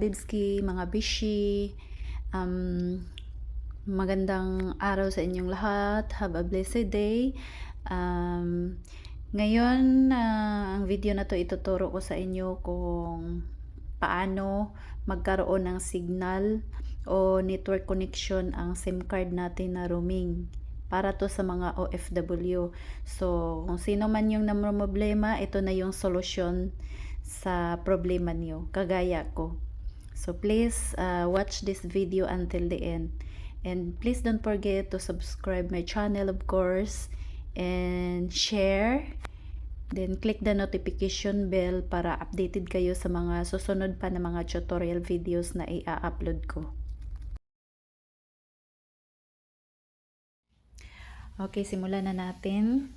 kabibski, mga bishi, um, magandang araw sa inyong lahat. Have a blessed day. Um, ngayon, ah, ang video na to ituturo ko sa inyo kung paano magkaroon ng signal o network connection ang SIM card natin na roaming para to sa mga OFW. So, kung sino man yung namroblema, ito na yung solusyon sa problema niyo, kagaya ko. So, please uh, watch this video until the end. And please don't forget to subscribe my channel, of course, and share. Then, click the notification bell para updated kayo sa mga susunod pa na mga tutorial videos na i-upload ko. Okay, simulan na natin.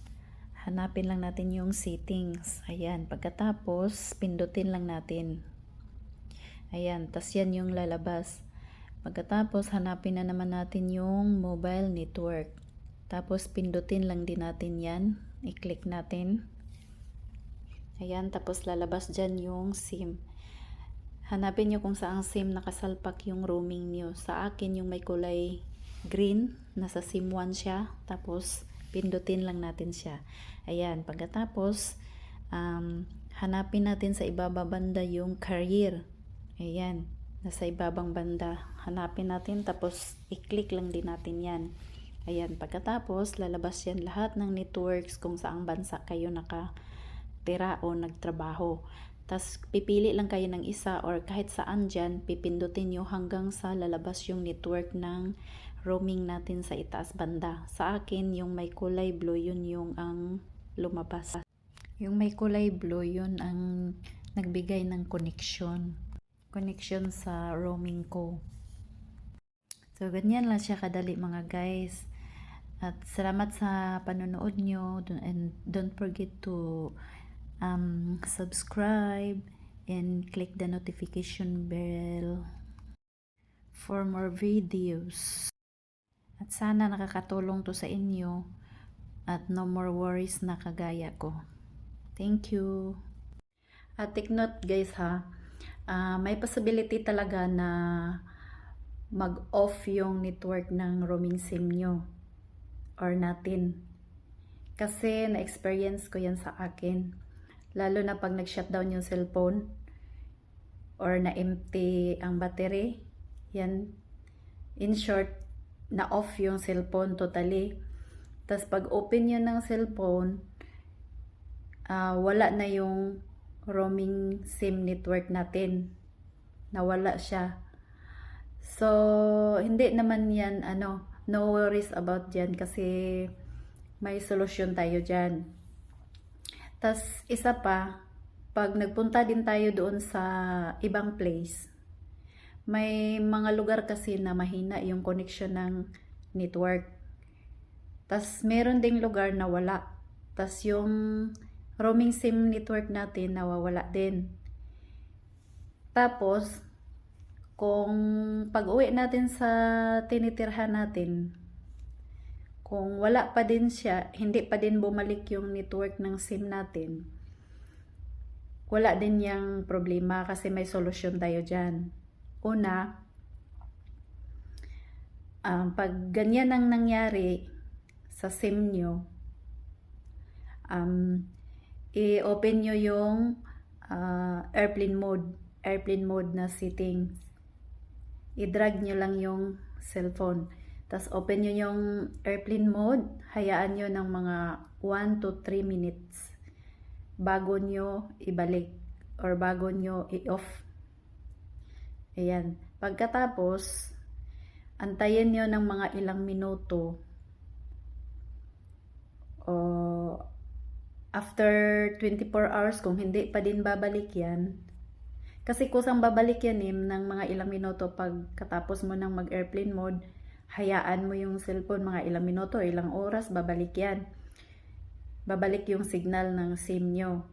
Hanapin lang natin yung settings. Ayan, pagkatapos, pindutin lang natin. Ayan, tas yan yung lalabas. Pagkatapos, hanapin na naman natin yung mobile network. Tapos, pindutin lang din natin yan. I-click natin. Ayan, tapos lalabas dyan yung SIM. Hanapin nyo kung saang SIM nakasalpak yung roaming nyo. Sa akin, yung may kulay green, nasa SIM 1 siya. Tapos, pindutin lang natin siya. Ayan, pagkatapos, um, hanapin natin sa ibaba banda yung carrier. Ayan, nasa ibabang banda. Hanapin natin, tapos i-click lang din natin yan. Ayan, pagkatapos, lalabas yan lahat ng networks kung saang bansa kayo nakatira o nagtrabaho. Tapos, pipili lang kayo ng isa or kahit saan dyan, pipindutin nyo hanggang sa lalabas yung network ng roaming natin sa itaas banda. Sa akin, yung may kulay blue, yun yung ang lumabas. Yung may kulay blue, yun ang nagbigay ng connection. Connection sa roaming ko. So, ganyan lang siya kadali mga guys. At salamat sa panonood nyo. And don't forget to um, subscribe and click the notification bell for more videos. At sana nakakatulong to sa inyo at no more worries na kagaya ko. Thank you. At take note guys ha, ah, may possibility talaga na mag-off yung network ng roaming SIM nyo or natin. Kasi na-experience ko yan sa akin. Lalo na pag nag-shutdown yung cellphone or na-empty ang battery. Yan. In short, na-off yung cellphone totally. Tapos pag open yun ng cellphone, ah, wala na yung roaming SIM network natin. Nawala siya. So, hindi naman yan, ano, no worries about dyan kasi may solusyon tayo dyan. Tas isa pa, pag nagpunta din tayo doon sa ibang place, may mga lugar kasi na mahina yung connection ng network. Tas meron ding lugar na wala. Tas yung roaming SIM network natin nawawala din. Tapos, kung pag-uwi natin sa tinitirhan natin, kung wala pa din siya, hindi pa din bumalik yung network ng SIM natin, wala din yung problema kasi may solusyon tayo dyan. Una, um, pag ganyan ang nangyari sa SIM nyo, um, i-open nyo yung uh, airplane mode, airplane mode na settings. I-drag nyo lang yung cellphone. Tapos open nyo yung airplane mode, hayaan nyo ng mga 1 to 3 minutes bago nyo ibalik or bago nyo i-off. Ayan. Pagkatapos, antayin nyo ng mga ilang minuto o after 24 hours kung hindi pa din babalik yan kasi kusang babalik yan eh, ng mga ilang minuto. Pag katapos mo ng mag airplane mode hayaan mo yung cellphone mga ilang minuto ilang oras babalik yan. Babalik yung signal ng SIM nyo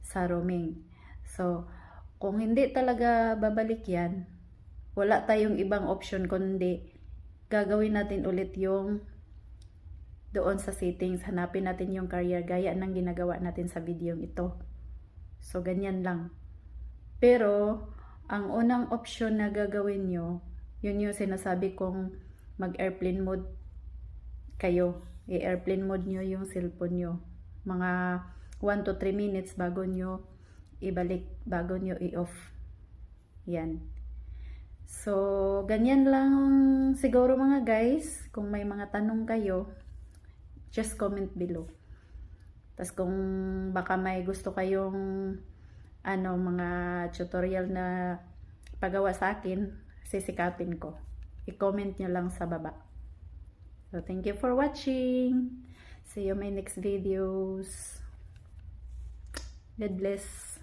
sa roaming. So kung hindi talaga babalik yan wala tayong ibang option kundi gagawin natin ulit yung doon sa settings, hanapin natin yung carrier gaya ng ginagawa natin sa video ito. So, ganyan lang. Pero, ang unang option na gagawin nyo, yun yung sinasabi kong mag-airplane mode kayo. I-airplane mode nyo yung cellphone nyo. Mga 1 to 3 minutes bago nyo ibalik, bago nyo i-off. Yan. So, ganyan lang siguro mga guys. Kung may mga tanong kayo, just comment below. Tapos kung baka may gusto kayong ano mga tutorial na pagawa sa akin, sisikapin ko. I-comment nyo lang sa baba. So, thank you for watching. See you my next videos. God bless.